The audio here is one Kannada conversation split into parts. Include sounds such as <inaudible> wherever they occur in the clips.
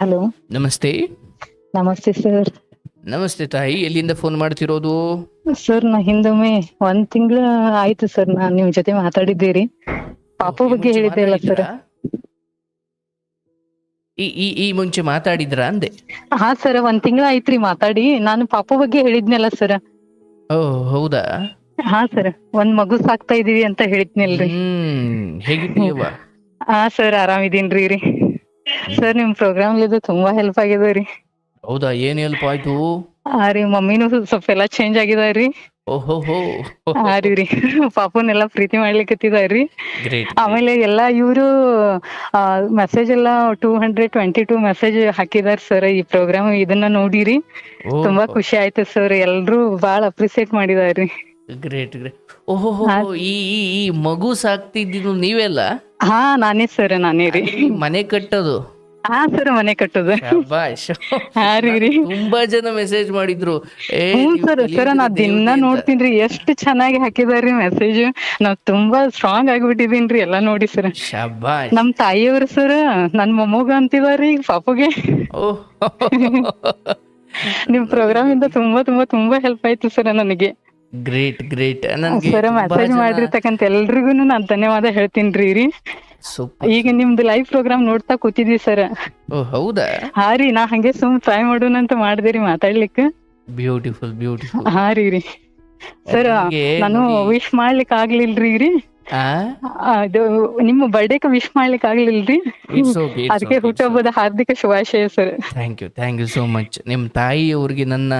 ಹಲೋ. ನಮಸ್ತೆ. ನಮಸ್ತೆ ಸರ್. ನಮಸ್ತೆ ತಾಯಿ ಎಲ್ಲಿಂದ ಫೋನ್ ಮಾಡ್ತಿರೋದು? ಸರ್ ನಾ ಹಿಂದೊಮ್ಮೆ ಒಂದ್ ತಿಂಗಳ ಆಯ್ತು ಸರ್ ನಾ ನಿಮ್ ಜೊತೆ ಮಾತಾಡಿದ್ದೀರಿ. ಪಾಪು ಬಗ್ಗೆ ಹೇಳಿದ್ದೆ ಅಲ್ಲ ಸರ್. ಈ ಈ ಈ ಮುಂಚೆ ಮಾತಾಡಿದ್ರ ಅಂದೆ? ಹಾ ಸರ್ ಒಂದ್ ತಿಂಗಳ ಆಯ್ತ್ರಿ ಮಾತಾಡಿ ನಾನು ಪಾಪು ಬಗ್ಗೆ ಹೇಳಿದ್ನಲ್ಲ ಸರ್. ಓ ಹೌದಾ? ಹಾ ಸರ್ ಒಂದ್ ಮಗು ಸಾಕ್ತಾ ಇದೀವಿ ಅಂತ ಹೇಳಿದ್ನಲ್ರಿ. ಹ್ಮ್ ಹೇಗಿದ್ದೀವ ಹಾ ಸರ್ ಆರಾಮಿದೀನ್ರಿ. ರೀ ಸರ್ ನಿಮ್ ಪ್ರೋಗ್ರಾಮ್ ಇದು ತುಂಬಾ ಹೆಲ್ಪ್ ಆಗಿದೆ ರೀ. ಹೌದಾ ಏನ್ ಹೆಲ್ಪ್ ಆಯ್ತು? ಹಾ ರೀ ಮಮ್ಮಿನೂ ಸ್ವಲ್ಪ ಎಲ್ಲಾ ಚೇಂಜ್ ಆಗಿದಾರಿ ಓಹೋ ಹೋ ರೀ ರೀ. ಪಾಪುನೆಲ್ಲಾ ಪ್ರೀತಿ ಮಾಡ್ಲಿಕತ್ತಿದಾರಿ ಗ್ರೇಟ್ ಆಮೇಲೆ ಎಲ್ಲಾ ಇವರು ಮೆಸೇಜ್ ಎಲ್ಲಾ two hundred twenty two message ಹಾಕಿದಾರ sir ಈ ಪ್ರೋಗ್ರಾಮ್ ಇದನ್ನ ನೋಡಿರಿ ತುಂಬಾ ಖುಷಿ ಆಯ್ತು ಸರ್ ಎಲ್ರು ಬಾಳ ಅಪ್ರಿಸಿಯೇಟ್ ಮಾಡಿದಾರ್ರಿ ಗ್ರೇಟ್ ಗ್ರೇಟ್ ಓಹೋ ಈ ಈ ಮಗು ಸಾಕ್ತಿದ್ದು ನೀವೆಲ್ಲ? ಹಾ ನಾನೇ ಸರ್ ನಾನೇ ರೀ. ಮನೆ ಕಟ್ಟೋದು? ಹಾ ಸರ್ ಮನೆ ಕಟ್ಟೋದು. ಹಾ ರೀ ರೀ. ತುಂಬಾ ಜನ ಮೆಸೇಜ್ ಮಾಡಿದ್ರು. ಹ್ಞೂ ಸರ್ ಸರ್ ನಾ ದಿನ ನೋಡ್ತೀನಿ ಎಷ್ಟು ಚೆನ್ನಾಗಿ ಹಾಕಿದಾರ್ರಿ ಮೆಸೇಜ್ ನಾವ್ ತುಂಬಾ ಸ್ಟ್ರಾಂಗ್ ಆಗ್ಬಿಟ್ಟಿದೀನ್ರಿ ಎಲ್ಲಾ ನೋಡಿ ಸರ್ ನಮ್ ತಾಯಿಯವ್ರು ಸರ್ ನನ್ ಮೊಮ್ಮಗ ಅಂತಿದಾರಿ ಪಾಪುಗೆ. <laughs> ನಿಮ್ ಪ್ರೋಗ್ರಾಮ್ ಇಂದ ತುಂಬಾ ತುಂಬಾ ತುಂಬಾ ಹೆಲ್ಪ್ ಆಯ್ತು ಸರ್ ನನಗೆ. ಗ್ರೇಟ್ ಗ್ರೇಟ್ ಸರ್ ಮೆಸೇಜ್ ಮಾಡಿರ್ತಕ್ಕಂತ ಎಲ್ರಿಗೂ ನಾನ್ ಧನ್ಯವಾದ ಹೇಳ್ತೀನಿ ರೀ ಈಗ ನಿಮ್ದು ಲೈವ್ ಪ್ರೋಗ್ರಾಮ್ ನೋಡ್ತಾ ಕೂತಿದ್ವಿ ಸರ್ ಹೌದಾ? ಹಾ ರೀ ನಾ ಹಂಗೆ ಸುಮ್ ಟ್ರೈ ಮಾಡೋಣ ಅಂತ ಮಾಡಿದ್ರಿ ಮಾತಾಡ್ಲಿಕ್ಕೆ. ಬ್ಯೂಟಿಫುಲ್ ಬ್ಯೂಟಿಫುಲ್ ಹಾ ರೀ ರೀ. ಸರ್ ನಾನು ವಿಶ್ ಮಾಡ್ಲಿಕ್ ಆಗ್ಲಿಲ್ರಿ ರೀ ಅದು ನಿಮ್ಮ ಬರ್ಡೇಕ ವಿಶ್ ಮಾಡ್ಲಿಕ್ ಆಗ್ಲಿಲ್ರಿ. ಅದಕ್ಕೆ ಹುಟ್ಟುಹಬ್ಬದ ಹಾರ್ದಿಕ ಶುಭಾಶಯ sir thank you thank you so much ನಿಮ್ ತಾಯಿಯವ್ರಿಗೆ ನನ್ನ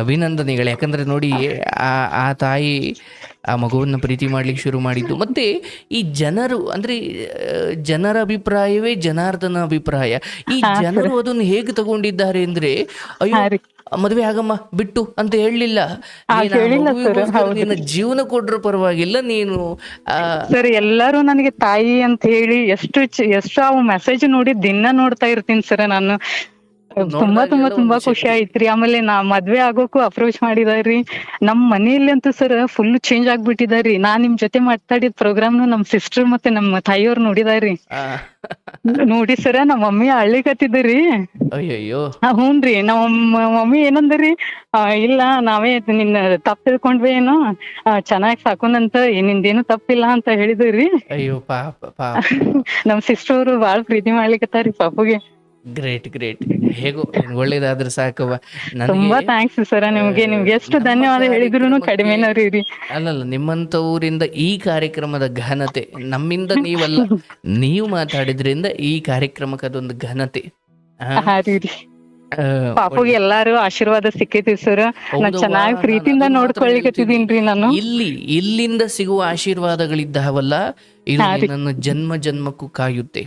ಅಭಿನಂದನೆಗಳು. ಯಾಕಂದ್ರೆ ನೋಡಿ ಆ ಆ ತಾಯಿ ಆ ಮಗುವನ್ನು ಪ್ರೀತಿ ಮಾಡ್ಲಿಕ್ಕೆ ಶುರು ಮಾಡಿದ್ದು. ಮತ್ತೆ ಈ ಜನರು ಅಂದ್ರೆ ಜನರ ಅಭಿಪ್ರಾಯವೇ ಜನಾರ್ದನ ಅಭಿಪ್ರಾಯ. ಈ ಜನರು ಅದನ್ನು ಹೇಗೆ ತಗೊಂಡಿದ್ದಾರೆ ಅಂದ್ರೆ ಅಯ್ಯೋ ಮದುವೆ ಆಗಮ್ಮ ಬಿಟ್ಟು ಅಂತ ಹೇಳಲಿಲ್ಲ. ನಿನ್ನ ಜೀವನ ಕೊಡ್ರ ಪರವಾಗಿಲ್ಲ ನೀನು ಸರ್ ಎಲ್ಲಾರು ನನಗೆ ತಾಯಿ ಅಂತ ಹೇಳಿ ಎಷ್ಟು ಎಷ್ಟು ಅವು ಮೆಸೇಜ್ ನೋಡಿ ದಿನ ನೋಡ್ತಾ ಇರ್ತೀನಿ ಸರ್ ನಾನು. ತುಂಬಾ ತುಂಬಾ ತುಂಬಾ ಖುಷಿ ಆಯ್ತ್ರಿ ಆಮೇಲೆ ನಾ ಮದ್ವೆ ಆಗೋಕು ಅಪ್ರೋಚ್ ಮಾಡಿದಾರ್ರಿ. ನಮ್ ಮನೆಯಲ್ಲಿ ಅಂತೂ ಸರ್ ಫುಲ್ ಚೇಂಜ್ ಆಗ್ಬಿಟ್ಟಿದಾರಿ ನಾ ನಿಮ್ ಜೊತೆ ಮಾತಾಡಿದ ಪ್ರೋಗ್ರಾಮ್ ನಮ್ ಸಿಸ್ಟರ್ ಮತ್ತೆ ನಮ್ಮ ತಾಯಿಯವ್ರು ನೋಡಿದಾರಿ ನೋಡಿ ಸರ ನಮ್ ಮಮ್ಮಿ ಅಳ್ಳಿಕತ್ತಿದ್ರಿ ಹ್ಞೂನ್ರಿ ನಮ್ಮ ಮಮ್ಮಿ ಏನಂದ್ರಿ ಇಲ್ಲ ನಾವೇ ನಿನ್ನ ತಪ್ಪ ತಿಳ್ಕೊಂಡ್ವಿ ಏನು. ಚೆನ್ನಾಗಿ ಸಾಕೊಂಡಂತ ನಿಂದೇನು ತಪ್ಪಿಲ್ಲ ಅಂತ ಹೇಳಿದ್ರಿ ಅಯ್ಯೋ ಪಾಪ ಪಾಪ. <laughs> ನಮ್ ಸಿಸ್ಟರ್ ಅವರು ಬಾಳ ಪ್ರೀತಿ ಮಾಡ್ಲಿಕತ್ತಾರಿ ಪಾಪುಗೆ. ಗ್ರೇಟ್ ಗ್ರೇಟ್ ಹೇಗೋ ಒಳ್ಳೇದಾದ್ರೆ ಸಾಕವ್ವ. ತುಂಬಾ ಥ್ಯಾಂಕ್ಸ್ ಸರ್ ನಿಮ್ಗೆ ನಿಮ್ಗೆ ಎಷ್ಟು ಧನ್ಯವಾದ ಹೇಳಿದ್ರು ಕಡಿಮೆನರಿ ಅಲ್ಲಲ್ಲ ನಿಮ್ಮಂಥವರಿಂದ ಈ ಕಾರ್ಯಕ್ರಮದ ಘನತೆ ನಮ್ಮಿಂದ ನೀವಲ್ಲ ನೀವು ಮಾತಾಡಿದ್ರಿಂದ ಈ ಕಾರ್ಯಕ್ರಮಕ್ಕೆ ಅದೊಂದು ಘನತೆ. ಪಾಪುಗೆ ಎಲ್ಲಾರು ಆಶೀರ್ವಾದ ಸಿಕ್ಕೈತಿ ಸರ್ ನಾನು ಚೆನ್ನಾಗಿ ನಾನು ಪ್ರೀತಿಯಿಂದ ನೋಡ್ಕೊಳ್ಳಿಕತ್ತಿದೀನ್ರಿ ನಾನು. ಇಲ್ಲಿ ಇಲ್ಲಿಂದ ಸಿಗುವ ಆಶೀರ್ವಾದಗಳಿದ್ದಾವಲ್ಲ ಇದು ನನ್ನ ಜನ್ಮ ಜನ್ಮಕ್ಕೂ ಕಾಯುತ್ತೆ.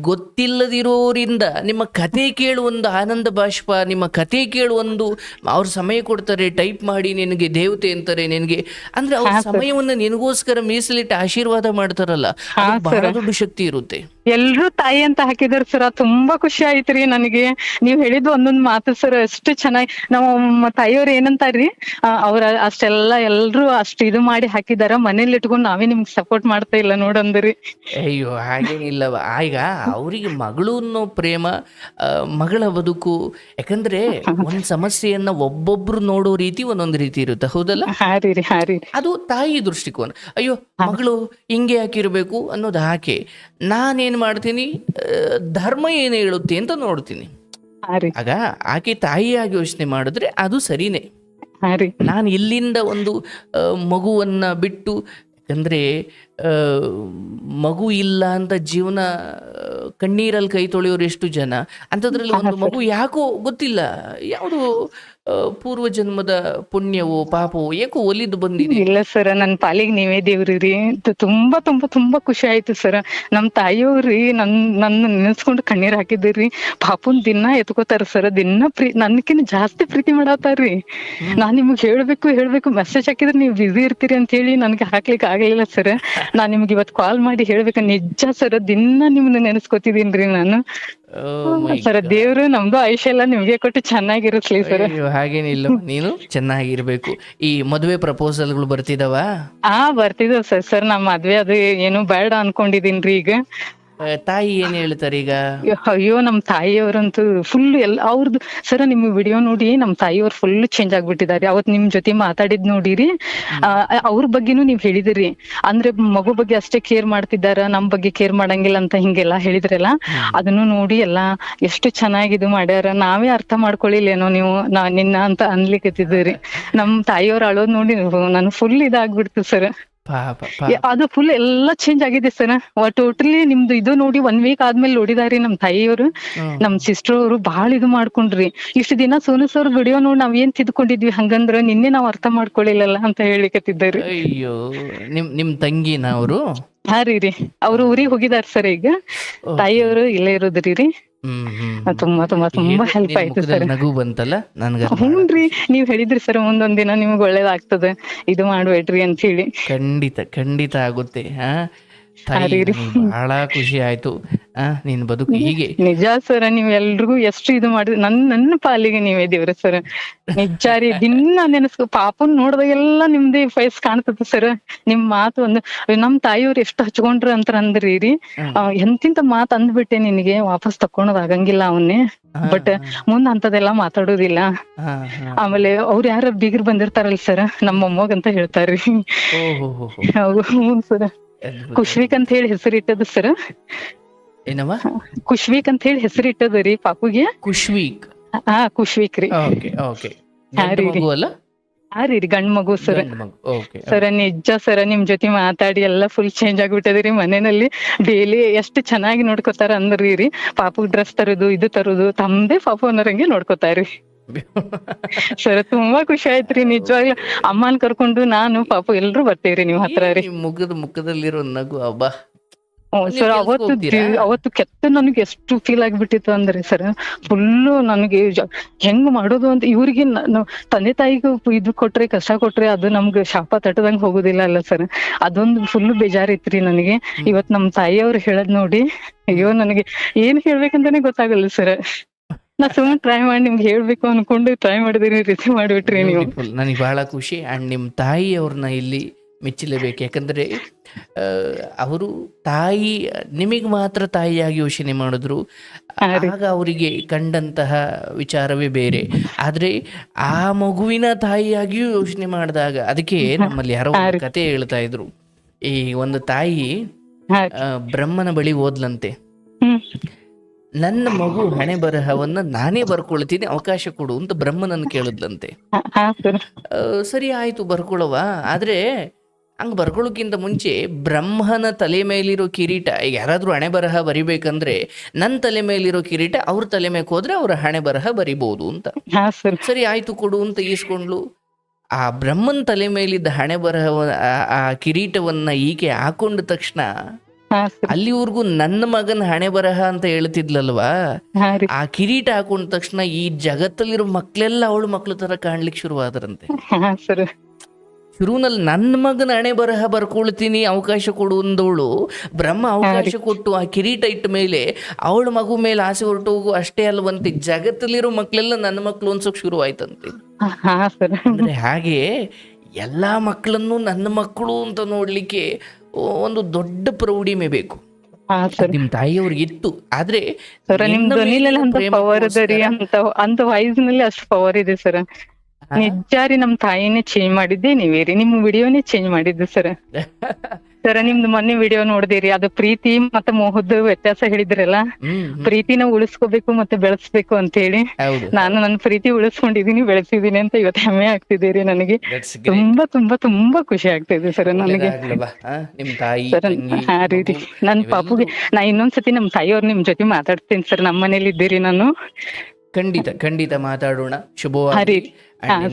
ಗೊತ್ತಿಲ್ಲದಿರೋರಿಂದ ನಿಮ್ಮ ಕತೆ ಕೇಳು ಒಂದು ಆನಂದ ಬಾಷ್ಪ ನಿಮ್ಮ ಕತೆ ಕೇಳು ಒಂದು ಅವ್ರು ಸಮಯ ಕೊಡ್ತಾರೆ ಟೈಪ್ ಮಾಡಿ ನಿನಗೆ ದೇವತೆ ಅಂತಾರೆ ನಿನಗೆ. ಅಂದ್ರೆ ಅವ್ರ ಸಮಯವನ್ನ ನಿನಗೋಸ್ಕರ ಮೀಸಲಿಟ್ಟು ಆಶೀರ್ವಾದ ಮಾಡ್ತಾರಲ್ಲ ಬಹಳ ದೊಡ್ಡ ಶಕ್ತಿ ಇರುತ್ತೆ. ಎಲ್ರು ತಾಯಿ ಅಂತ ಹಾಕಿದಾರ ಸರ. ತುಂಬಾ ಖುಷಿ ಆಯ್ತ್ರಿ ನನಗೆ. ನೀವ್ ಹೇಳಿದ್ ಒಂದೊಂದ್ ಮಾತು ಸರ್ ಎಷ್ಟು ಚೆನ್ನಾಗಿ ನಮ್ಮ ತಾಯಿಯವ್ರ ಏನಂತಾರ್ರಿ ಅವ್ರ ಅಷ್ಟೆಲ್ಲ ಎಲ್ರು ಅಷ್ಟ್ ಇದು ಮಾಡಿ ಹಾಕಿದಾರ. ಮನೇಲಿ ಇಟ್ಕೊಂಡು ನಾವೇ ನಿಮ್ಗೆ ಸಪೋರ್ಟ್ ಮಾಡ್ತಾ ಇಲ್ಲ ನೋಡಂದ್ರಿ ಅಯ್ಯೋ ಹಾಗೇನಿಲ್ಲ ಈಗ ಅವರಿಗೆ ಮಗಳು ಅನ್ನೋ ಪ್ರೇಮ ಮಗಳ ಬದುಕು. ಯಾಕಂದ್ರೆ ಒಂದ್ ಸಮಸ್ಯೆಯನ್ನ ಒಬ್ಬೊಬ್ರು ನೋಡೋ ರೀತಿ ಒಂದೊಂದ್ ರೀತಿ ಇರುತ್ತೆ. ಹೌದಲ್ಲ? ಅದು ತಾಯಿ ದೃಷ್ಟಿಕೋನ. ಅಯ್ಯೋ ಮಗಳು ಹಿಂಗೆ ಹಾಕಿರ್ಬೇಕು ಅನ್ನೋದು ಹಾಕೆ ನಾನೇನ್ ಮಾಡ್ತೀನಿ ಧರ್ಮ ಏನು ಹೇಳುತ್ತೆ ಅಂತ ನೋಡ್ತೀನಿ. ಆಗ ಆಕೆ ತಾಯಿಯಾಗಿ ಯೋಚನೆ ಮಾಡಿದ್ರೆ ಅದು ಸರಿನೇ. ನಾನು ಇಲ್ಲಿಂದ ಒಂದು ಮಗುವನ್ನ ಬಿಟ್ಟು ಯಾಕಂದ್ರೆ ಮಗು ಇಲ್ಲ ಅಂತ ಜೀವನ ಕಣ್ಣೀರಲ್ಲಿ ಕೈ ತೊಳೆಯೋರು ಎಷ್ಟು ಜನ? ಅಂಥದ್ರಲ್ಲಿ ಒಂದು ಮಗು ಯಾಕೋ ಗೊತ್ತಿಲ್ಲ. ಯಾವುದು ಪೂರ್ವ ಜನ್ಮದ ಪುಣ್ಯವೋ ಪಾಪವೋ ಯಾಕೋ ಒಲಿದು ಬಂದಿದೆ? ಇಲ್ಲ ಸರ್ ನನ್ ಪಾಲಿಗೆ ನೀವೇ ದೇವ್ರಿ ತುಂಬಾ ತುಂಬಾ ತುಂಬಾ ಖುಷಿ ಆಯ್ತು ಸರ್ ನಮ್ ತಾಯಿಯವ್ರಿ ನನ್ ನನ್ನ ನೆನ್ಸ್ಕೊಂಡು ಕಣ್ಣೀರ್ ಹಾಕಿದ್ರಿ ಪಾಪುನ್ ದಿನ ಎತ್ಕೋತಾರ ಸರ್ ದಿನ ಪ್ರೀ ನನ್ಕಿನ್ನ ಜಾಸ್ತಿ ಪ್ರೀತಿ ಮಾಡತ್ತಾರ್ರಿ ನಾನ್ ನಿಮ್ಗ್ ಹೇಳ್ಬೇಕು ಹೇಳ್ಬೇಕು ಮೆಸೇಜ್ ಹಾಕಿದ್ರೆ ನೀವು ಬಿಸಿ ಇರ್ತೀರಿ ಅಂತ ಹೇಳಿ ನನ್ಗೆ ಹಾಕ್ಲಿಕ್ಕೆ ಆಗ್ಲಿಲ್ಲ ಸರ್ ನಾನ್ ನಿಮ್ಗೆ ಇವತ್ ಕಾಲ್ ಮಾಡಿ ಹೇಳ್ಬೇಕು ನಿಜ ಸರ್ ದಿನ ನಿಮ್ನ ನೆನೆಸ್ಕೊತಿದೀನ್ರಿ ನಾನು. ಸರ್ ದೇವ್ರು ನಮ್ದು ಆಯುಷ್ಯ ಎಲ್ಲ ನಿಮ್ಗೆ ಕೊಟ್ಟು ಚೆನ್ನಾಗಿರುತ್ತಲಿ ಸರ್. ಹಾಗೇನಿಲ್ಲ <laughs> ನೀನು? ಚೆನ್ನಾಗಿರ್ಬೇಕು. ಈ ಮದುವೆ ಪ್ರಪೋಸಲ್ಗಳು ಬರ್ತಿದಾವ? ಆ ಬರ್ತಿದ್ವು ಸರ್. ಸರ್ ನಮ್ ಮದ್ವೆ ಅದು ಏನು ಬೇಡ ಅನ್ಕೊಂಡಿದೀನ್ರಿ ಈಗ. ತಾಯಿ ಏನ್ ಹೇಳ್ತಾರೆ ಈಗ? ಅಯ್ಯೋ ನಮ್ ತಾಯಿಯವರಂತೂ ಫುಲ್ ಎಲ್ಲ ಅವ್ರದ್ದು ಸರ ನಿಮ್ ವಿಡಿಯೋ ನೋಡಿ ನಮ್ ತಾಯಿಯವ್ರು ಫುಲ್ ಚೇಂಜ್ ಆಗ್ಬಿಟ್ಟಿದ್ದಾರೆ. ಅವತ್ ನಿಮ್ ಜೊತೆ ಮಾತಾಡಿದ್ ನೋಡಿರಿ. ಅವ್ರ ಬಗ್ಗೆನೂ ನೀವ್ ಹೇಳಿದಿರಿ. ಅಂದ್ರೆ ಮಗು ಬಗ್ಗೆ ಅಷ್ಟೇ ಕೇರ್ ಮಾಡ್ತಿದ್ದಾರ ನಮ್ ಬಗ್ಗೆ ಕೇರ್ ಮಾಡಂಗಿಲ್ಲ ಅಂತ ಹಿಂಗೆಲ್ಲಾ ಹೇಳಿದ್ರಲ್ಲ ಅದನ್ನು ನೋಡಿ ಎಲ್ಲಾ ಎಷ್ಟು ಚೆನ್ನಾಗಿ ಇದು ಮಾಡ್ಯಾರ ನಾವೇ ಅರ್ಥ ಮಾಡ್ಕೊಳ್ಳಿಲ್ಲೇನೋ ನೀವು ನಾ ನಿನ್ನ ಅಂತ ಅನ್ಲಿಕತ್ತಿದ್ದೀರಿ. ನಮ್ ತಾಯಿಯವ್ರ ಅಳೋದ್ ನೋಡಿ ನಾನು ಫುಲ್ ಇದಾಗ್ಬಿಡ್ತು ಸರ್. ಅದು ಫುಲ್ ಎಲ್ಲಾ ಚೇಂಜ್ ಆಗಿದೆ ಸರ್. ಟೋಟಲಿ ನಿಮ್ದು ಇದು ನೋಡಿ ಒನ್ ವೀಕ್ ಆದ್ಮೇಲೆ ನೋಡಿದಾರಿ ನಮ್ ತಾಯಿಯವರು. ನಮ್ ಸಿಸ್ಟರ್ ಅವರು ಬಹಳ ಇದು ಮಾಡ್ಕೊಂಡ್ರಿ. ಇಷ್ಟು ದಿನ ಸೋನು ಸರ್ ವಿಡಿಯೋ ನೋಡಿ ನಾವ್ ಏನ್ ತಿದ್ಕೊಂಡಿದ್ವಿ ಹಂಗಂದ್ರ ನಿನ್ನೆ ನಾವ್ ಅರ್ಥ ಮಾಡ್ಕೊಳ್ಳಿಲ್ಲಲ್ಲ ಅಂತ ಹೇಳಿಕತ್ತಿದ್ದಾರೆ ಅಯ್ಯೋ ನಿಮ್ ನಿಮ್ ತಂಗಿನ ಅವರು? ಹಾ ರೀ ರೀ. ಅವ್ರು ಊರಿಗೆ ಹೋಗಿದಾರ ಸರ್ ಈಗ. ತಾಯಿಯವರು ಇಲ್ಲೇ ಇರೋದ್ರಿ ರೀ. ಹ್ಮ್ ಹ್ಮ್ ತುಂಬಾ ತುಂಬಾ ತುಂಬಾ ಹೆಲ್ಪ್ ಆಯ್ತು ಸರ್ ನಗು ಬಂತಲ್ಲ? ನನ್ಗ ಹ್ಞೂನ್ರಿ ನೀವ್ ಹೇಳಿದ್ರಿ ಸರ್ ಮುಂದೊಂದ್ ದಿನ ನಿಮ್ಗೆ ಒಳ್ಳೇದಾಗ್ತದೆ. ಇದು ಮಾಡ್ಬೇಡ್ರಿ ಅಂತ ಹೇಳಿ. ಖಂಡಿತ ಖಂಡಿತ ಆಗುತ್ತೆ ಹಾ? ತಾಯಿ. ಬಹಳ ಖುಷಿ ಆಯ್ತು. ಆ ನಿನ್ ಬದುಕು ಹೀಗೆ. ನಿಜ ಸರ್ ನೀವ್ ಎಲ್ರಿಗೂ ಎಷ್ಟು ಇದು ಮಾಡಿದ್ರಿ ನನ್ ನನ್ನ ಪಾಲಿಗೆ ನೀವೇ ದೇವ್ರ ಸರ್. ನಿಜ ರೀ <laughs> ದಿನ ನೆನಸ್ಕೊ ಪಾಪನ್ ನೋಡ್ದಾಗೆಲ್ಲ ನಿಮ್ದೇ ಫೇಸ್ ಕಾಣ್ತದ ಸರ್. ನಿಮ್ ಮಾತು ಒಂದು ನಮ್ ತಾಯಿಯವ್ರು ಎಷ್ಟು ಹಚ್ಕೊಂಡ್ರ ಅಂತ ಅಂದ್ರಿ ರೀ. ಆ, ಎಂತಿಂತ ಮಾತ್ ಅಂದ್ಬಿಟ್ಟೆ ನಿನಗೆ ವಾಪಸ್ ತಕ್ಕೊಳೋದ್ ಆಗಂಗಿಲ್ಲ ಅವನ್ನೇ ಬಟ್ ಮುಂದ್ ಅಂತದೆಲ್ಲಾ ಮಾತಾಡೋದಿಲ್ಲ. ಹಾ, ಹಾ. ಆಮೇಲೆ ಅವ್ರ ಯಾರ ಬೀಗರ್ ಬಂದಿರ್ತಾರಲ್ಲ ಸರ್ ನಮ್ಮ ಮೊಮ್ಮಗ್ ಅಂತ ಹೇಳ್ತಾರ್ರಿ. ಓ ಹೋ ಹೋ ಹೋ. ಹೌದು ಸರ್. ಖುಷ್ವಿಕ್ ಅಂತ ಹೇಳಿ ಹೆಸರಿಟ್ಟದ ಸರ್ ಏನವ ಖುಷ್ವಿಕ್ ಅಂತ ಹೇಳಿ ಹೆಸರಿಟ್ಟದ ರೀ ಪಾಪುಗೆ. ಖುಷ್ವಿಕ್ ಹಾ ಖುಷ್ವಿಕ್ ರೀ. Okay okay. ಅಲ್ಲ? ಹಾ ರೀ ಗಂಡ್ ಮಗು ಸರ್ ಸರ ನಿಜ ಸರ ನಿಮ್ ಜೊತೆ ಮಾತಾಡಿ ಎಲ್ಲ ಫುಲ್ ಚೇಂಜ್ ಆಗ್ಬಿಟ್ಟದ್ರಿ ಮನೆಯಲ್ಲಿ. ಡೈಲಿ ಎಷ್ಟು ಚೆನ್ನಾಗಿ ನೋಡ್ಕೋತಾರ ಅಂದ್ರಿ ರೀ. ಪಾಪು ಡ್ರೆಸ್ ತರೋದು ಇದು ತರೋದು ತಮ್ದೇ ಪಾಪು ಅನ್ನೋರಂಗೆ ನೋಡ್ಕೊತಾರಿ. ಸರ್ ತುಂಬಾ ಖುಷಿ ಆಯ್ತ್ರಿ ನಿಜವಾಗ್ಲೂ. ಅಮ್ಮನ್ ಕರ್ಕೊಂಡು ನಾನು ಪಾಪ ಎಲ್ರು ಬರ್ತೇವ್ರಿ ನಿಮ್ ಹತ್ರ ರೀ. ಮುಖದ ಮುಖದಲ್ಲಿರೋ ನಗು ಅಬ್ಬಾ. ನೀವು ಸರ್ ಅವತ್ತು? ದಿ- ಅವತ್ತು ಕೆತ್ತ ನನಗೆ ಎಷ್ಟು ಫೀಲ್ ಆಗ್ಬಿಟ್ಟಿತ್ತು ಅಂದ್ರೆ ಸರ್ ಫುಲ್ಲು ನನಗೆ ಜ- ಹೆಂಗ್ ಮಾಡೋದು ಅಂತ ಇವ್ರಿಗೆ ತಂದೆ ತಾಯಿಗೂ ಇದು ಕೊಟ್ರೆ ಕಷ್ಟ ಕೊಟ್ರೆ ಅದು ನಮ್ಗೆ ಶಾಪ ತಟ್ಟದಂಗ್ ಹೋಗುದಿಲ್ಲ ಅಲ್ಲ ಸರ್. ಅದೊಂದು ಫುಲ್ ಬೇಜಾರಿತ್ರಿ ನನಗೆ. ಇವತ್ ನಮ್ ತಾಯಿಯವ್ರು ಹೇಳದ್ ನೋಡಿ ಅಯ್ಯೋ ನನಗೆ ಏನ್ ಹೇಳ್ಬೇಕಂತಾನೆ ಗೊತ್ತಾಗಲ್ಲ ಸರ್. ನಾ ಸುಮ್ಮನೆ ಟ್ರೈ ಮಾಡಿ ನಿಮ್ಗೆ ಹೇಳ್ಬೇಕು ಅನ್ಕೊಂಡು ಟ್ರೈ ಮಾಡಿದಿರಿ ರಿಸೀವ್ ಮಾಡಿಬಿಟ್ರಿ ನೀವು. ನನಗೆ ಬಹಳ ಖುಷಿ ಅಂಡ್ ನಿಮ್ಮ ತಾಯಿ ಅವ್ರನ್ನ ಇಲ್ಲಿ ಮೆಚ್ಚಲೇಬೇಕು. ಯಾಕಂದ್ರೆ ಅವರು ತಾಯಿ ನಿಮಗೆ ಮಾತ್ರ ತಾಯಿಯಾಗಿ ಯೋಚನೆ ಮಾಡಿದ್ರು. ಆಗ ಅವರಿಗೆ ಕಂಡಂತಹ ವಿಚಾರವೇ ಬೇರೆ. ಆದ್ರೆ ಆ ಮಗುವಿನ ತಾಯಿಯಾಗಿಯೂ ಯೋಚನೆ ಮಾಡಿದಾಗ ಅದಕ್ಕೆ ನಮ್ಮಲ್ಲಿ ಯಾರೋ ಒಂದು ಕತೆ ಹೇಳ್ತಾ ಇದ್ರು. ಈ ಒಂದು ತಾಯಿ ಬ್ರಹ್ಮನ ಬಳಿ ಓದ್ಲಂತೆ. ನನ್ನ ಮಗು ಹಣೆ ಬರಹವನ್ನ ನಾನೇ ಬರ್ಕೊಳ್ತೀನಿ ಅವಕಾಶ ಕೊಡು ಅಂತ ಬ್ರಹ್ಮನನ್ನು ಕೇಳಿದ್ಲಂತೆ. ಸರ್. ಆಯ್ತು ಬರ್ಕೊಳ್ಳವ ಆದ್ರೆ ಹಂಗ ಬರ್ಕೊಳ್ಳೋಕ್ಕಿಂತ ಮುಂಚೆ ಬ್ರಹ್ಮನ ತಲೆ ಮೇಲಿರೋ ಕಿರೀಟ ಈಗ ಯಾರಾದ್ರೂ ಹಣೆ ಬರಹ ಬರಿಬೇಕಂದ್ರೆ ನನ್ನ ತಲೆ ಮೇಲಿರೋ ಕಿರೀಟ ಅವ್ರ ತಲೆ ಮೇಲೆ ಹೋದ್ರೆ ಅವ್ರ ಹಣೆ ಬರಹ ಬರಿಬಹುದು ಅಂತ. ಸರ್. ಆಯ್ತು ಕೊಡು ಅಂತ ಈಸ್ಕೊಂಡ್ಲು. ಆ ಬ್ರಹ್ಮನ್ ತಲೆ ಮೇಲಿದ್ದ ಹಣೆ ಬರಹ ಆ ಕಿರೀಟವನ್ನ ಈಕೆ ಹಾಕೊಂಡ ತಕ್ಷಣ ಅಲ್ಲಿವರೆಗೂ ನನ್ನ ಮಗನ ಹಣೆ ಬರಹ ಅಂತ ಹೇಳ್ತಿದ್ಲಲ್ವಾ? ಆ ಕಿರೀಟ ಹಾಕೊಂಡ ತಕ್ಷಣ ಈ ಜಗತ್ತಲ್ಲಿರೋ ಮಕ್ಳೆಲ್ಲ ಅವಳು ಮಕ್ಳ ತರ ಕಾಣ್ಲಿಕ್ಕೆ ಶುರು ಆದ್ರಂತೆ. ಶುರುನಲ್ಲಿ ನನ್ನ ಮಗನ ಹಣೆ ಬರಹ ಬರ್ಕೊಳ್ತೀನಿ ಅವಕಾಶ ಕೊಡು ಅಂದವಳು. ಬ್ರಹ್ಮ ಅವಕಾಶ ಕೊಟ್ಟು ಆ ಕಿರೀಟ ಇಟ್ಟ ಮೇಲೆ ಅವಳ ಮಗು ಮೇಲೆ ಆಸೆ ಹೊರಟೋಗು ಅಷ್ಟೇ ಅಲ್ವಂತೆ. ಜಗತ್ತಲ್ಲಿರೋ ಮಕ್ಳೆಲ್ಲ ನನ್ನ ಮಕ್ಳು ಅನ್ಸೋಕ್ ಶುರು ಆಯ್ತಂತೆ. ಅಂದ್ರೆ ಹಾಗೆ ಎಲ್ಲಾ ಮಕ್ಕಳನ್ನು ನನ್ನ ಮಕ್ಕಳು ಅಂತ ನೋಡ್ಲಿಕ್ಕೆ ಒಂದು ದೊಡ್ಡ ಪ್ರೌಢಿಮೆ ಬೇಕು. ನಿಮ್ ತಾಯಿಯವ್ರಿಗೆ ಇತ್ತು. ಆದ್ರೆ ಸರ್ ನಿಮ್ ಧ್ವನಿಲೆಲ್ಲ ಅಂತ ಪವರ್ ರೀ ಅಂತ ಅಂತ ವಾಯ್ಸ್ನಲ್ಲಿ ಅಷ್ಟು ಪವರ್ ಇದೆ ಸರ್. ನಿಜ ರೀ ನಮ್ ತಾಯಿನೇ ಚೇಂಜ್ ಮಾಡಿದ್ದೆ ನೀವೇ ರೀ ನಿಮ್ ವಿಡಿಯೋನೇ ಚೇಂಜ್ ಮಾಡಿದ್ದು ಸರ್. <laughs> ಸರ್ ನಿಮ್ದು ಮೊನ್ನೆ ವಿಡಿಯೋ ನೋಡಿದಿರಿ ಅದು ಪ್ರೀತಿ ಮತ್ತೆ ಮೋಹದ ವ್ಯತ್ಯಾಸ ಹೇಳಿದ್ರಲ್ಲ. ಪ್ರೀತಿನ ಉಳಿಸ್ಕೋಬೇಕು ಮತ್ತೆ ಬೆಳೆಸ್ಬೇಕು ಅಂತ ಹೇಳಿ ನಾನು ನನ್ನ ಪ್ರೀತಿ ಉಳಿಸ್ಕೊಂಡಿದೀನಿ ಬೆಳೆಸಿದೀನಿ ಅಂತ ಇವತ್ತು ಹೆಮ್ಮೆ ಆಗ್ತಿದೆ ರೀ ನನಗೆ. ತುಂಬಾ ತುಂಬಾ ತುಂಬಾ ಖುಷಿ ಆಗ್ತಿದೆ ಸರ್ ನನಗೆ. ಹಾ ರೀ ನನ್ ಪಾಪುಗೆ ನಾ ಇನ್ನೊಂದ್ಸತಿ ನಮ್ ತಾಯಿಯವ್ರ ನಿಮ್ ಜೊತೆ ಮಾತಾಡ್ತೀನಿ ಸರ್ ನಮ್ಮ ಮನೇಲಿ ಇದ್ದೀರಿ ನಾನು. ಖಂಡಿತ ಖಂಡಿತ ಮಾತಾಡೋಣ. ಶುಭವಾಗಲಿ.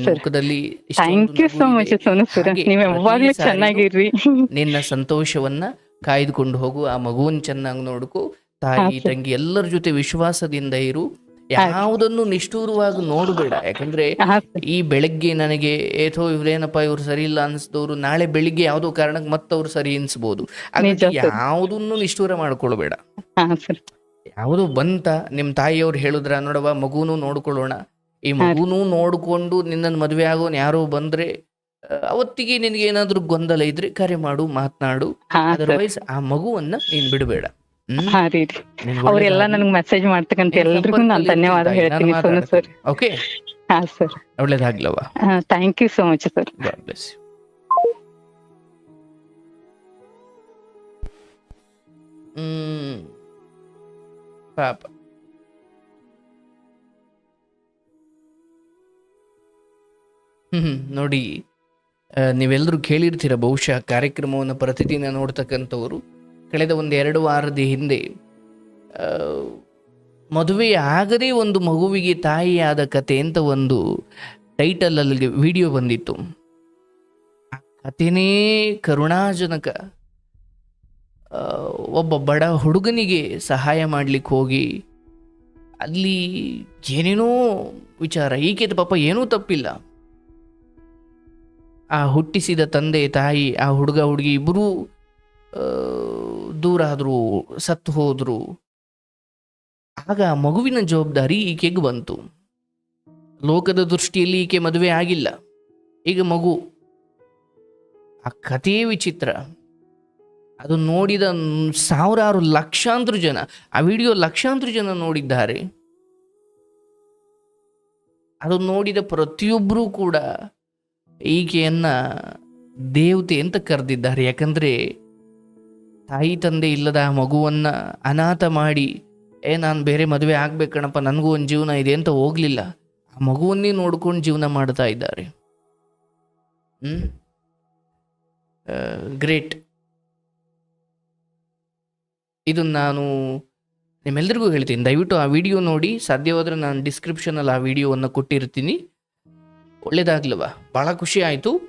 ಮುಖದಲ್ಲಿ thank you so much Sonu sir. ಹಾಗೆ ನೀವ್ ಪ್ರತಿ ಯಾವಾಗ್ಲೂ ಸಾರಿನೂ ಚೆನ್ನಾಗಿರ್ರಿ. ನಿನ್ನ ಸಂತೋಷವನ್ನ ಕಾಯ್ದುಕೊಂಡು ಹೋಗು ಆ ಮಗುವನ್ ಚೆನ್ನಾಗಿ ನೋಡ್ಕೊ. ತಾಯಿ ತಂಗಿ ಎಲ್ಲರ ಜೊತೆ ವಿಶ್ವಾಸದಿಂದ ಇರು. ಯಾವುದನ್ನು ನಿಷ್ಠೂರವಾಗಿ ನೋಡಬೇಡ. ಯಾಕಂದ್ರೆ ಈ ಬೆಳಗ್ಗೆ ನನಗೆ ಏಥೋ ಇವ್ರೇನಪ್ಪ ಇವ್ರು ಸರಿ ಇಲ್ಲ ಅನ್ಸಿದವ್ರು ನಾಳೆ ಬೆಳಿಗ್ಗೆ ಯಾವುದೋ ಕಾರಣಕ್ಕೆ ಮತ್ತವ್ರು ಸರಿ ಅನ್ಸ್ಬೋದು. ಯಾವುದನ್ನು ನಿಷ್ಠೂರ ಮಾಡ್ಕೊಳ್ಬೇಡ. ಯಾವುದೋ ಬಂತ ನಿಮ್ ತಾಯಿಯವ್ರು ಹೇಳಿದ್ರ ನೋಡವ ಮಗುನು ನೋಡ್ಕೊಳ್ಳೋಣ. ಈ ಮಗುನೂ ನೋಡ್ಕೊಂಡು ನಿನ್ನನ್ನು ಮದುವೆ ಆಗೋನ್ ಯಾರು ಬಂದ್ರೆ ಅವತ್ತಿಗೆ ನಿನಗೆ ಏನಾದ್ರು ಗೊಂದಲ ಇದ್ರೆ ಕರೆ ಮಾಡು ಮಾತನಾಡು. ಅದರ್ವೈಸ್ ಆ ಮಗುವನ್ನ ನೀನ್ ಬಿಡಬೇಡ. ಅವ್ರೆಲ್ಲ. ನನ್ಗ್ ಮೆಸೇಜ್ ಮಾಡ್ತಕ್ಕಂತ ಎಲ್ರಿಗೂ ನಾನ್ ಧನ್ಯವಾದ ಹೇಳ್ತೀನಿ ಸೋನು ಸರ್. ಓಕೆ ಹಾ sir. ಒಳ್ಳೇದಾಗ್ಲವ thank you so much sir. God bless hmm. ಪಾಪ ಹ್ಮ್ ನೋಡಿ ನೀವೆಲ್ಲರೂ ಕೇಳಿರ್ತೀರ ಬಹುಶಃ ಕಾರ್ಯಕ್ರಮವನ್ನು ಪ್ರತಿದಿನ ನೋಡ್ತಕ್ಕಂಥವರು. ಕಳೆದ ಒಂದು ಎರಡು ವಾರದ ಹಿಂದೆ ಮದುವೆ ಆಗದೇ ಒಂದು ಮಗುವಿಗೆ ತಾಯಿಯಾದ ಕತೆ ಅಂತ ಒಂದು ಟೈಟಲ್ ಅಲ್ಲಿ ವಿಡಿಯೋ ಬಂದಿತ್ತು. ಆ ಕಥೆನೇ ಕರುಣಾಜನಕ. ಒಬ್ಬ ಬಡ ಹುಡುಗನಿಗೆ ಸಹಾಯ ಮಾಡಲಿಕ್ಕೆ ಹೋಗಿ, ಅಲ್ಲಿ ಏನೇನೋ ವಿಚಾರ ಈಕೆ ಪಾಪ ಏನೂ ತಪ್ಪಿಲ್ಲ. ಆ ಹುಟ್ಟಿಸಿದ ತಂದೆ, ತಾಯಿ, ಆ ಹುಡುಗ, ಹುಡುಗಿ ಇಬ್ಬರೂ ದೂರ ಆದರು, ಸತ್ತು ಹೋದರು. ಆಗ ಮಗುವಿನ ಜವಾಬ್ದಾರಿ ಈಕೆಗೆ ಬಂತು. ಲೋಕದ ದೃಷ್ಟಿಯಲ್ಲಿ ಈಕೆ ಮದುವೆ ಆಗಿಲ್ಲ. ಈಗ ಮಗು, ಆ ಕಥೆಯೇ ವಿಚಿತ್ರ. ಅದು ನೋಡಿದ ಸಾವಿರಾರು ಲಕ್ಷಾಂತರ ಜನ, ಆ ವಿಡಿಯೋ ಲಕ್ಷಾಂತರ ಜನ ನೋಡಿದ್ದಾರೆ. ಅದು ನೋಡಿದ ಪ್ರತಿಯೊಬ್ಬರೂ ಕೂಡ ಈಕೆಯನ್ನು ದೇವತೆ ಅಂತ ಕರೆದಿದ್ದಾರೆ. ಯಾಕಂದರೆ ತಾಯಿ ತಂದೆ ಇಲ್ಲದ ಆ ಮಗುವನ್ನು ಅನಾಥ ಮಾಡಿ, ಏ, ನಾನು ಬೇರೆ ಮದುವೆ ಆಗಬೇಕಣಪ್ಪ, ನನಗೂ ಒಂದು ಜೀವನ ಇದೆ ಅಂತ ಹೋಗಲಿಲ್ಲ. ಆ ಮಗುವನ್ನೇ ನೋಡ್ಕೊಂಡು ಜೀವನ ಮಾಡ್ತಾ ಇದ್ದಾರೆ. ಗ್ರೇಟ್. ಇದು ನಾನು ನಿಮ್ಮೆಲ್ಲರಿಗೂ ಹೇಳ್ತೀನಿ. ದಯವಿಟ್ಟು ಆ ವಿಡಿಯೋ ನೋಡಿ. ಸಾಧ್ಯವಾದರೆ ನಾನು ಡಿಸ್ಕ್ರಿಪ್ಷನಲ್ಲಿ ಆ ವಿಡಿಯೋವನ್ನು ಕೊಟ್ಟಿರ್ತೀನಿ. ಒಳ್ಳೇದಾಗ್ಲವ. ಭಾಳ ಖುಷಿ ಆಯಿತು.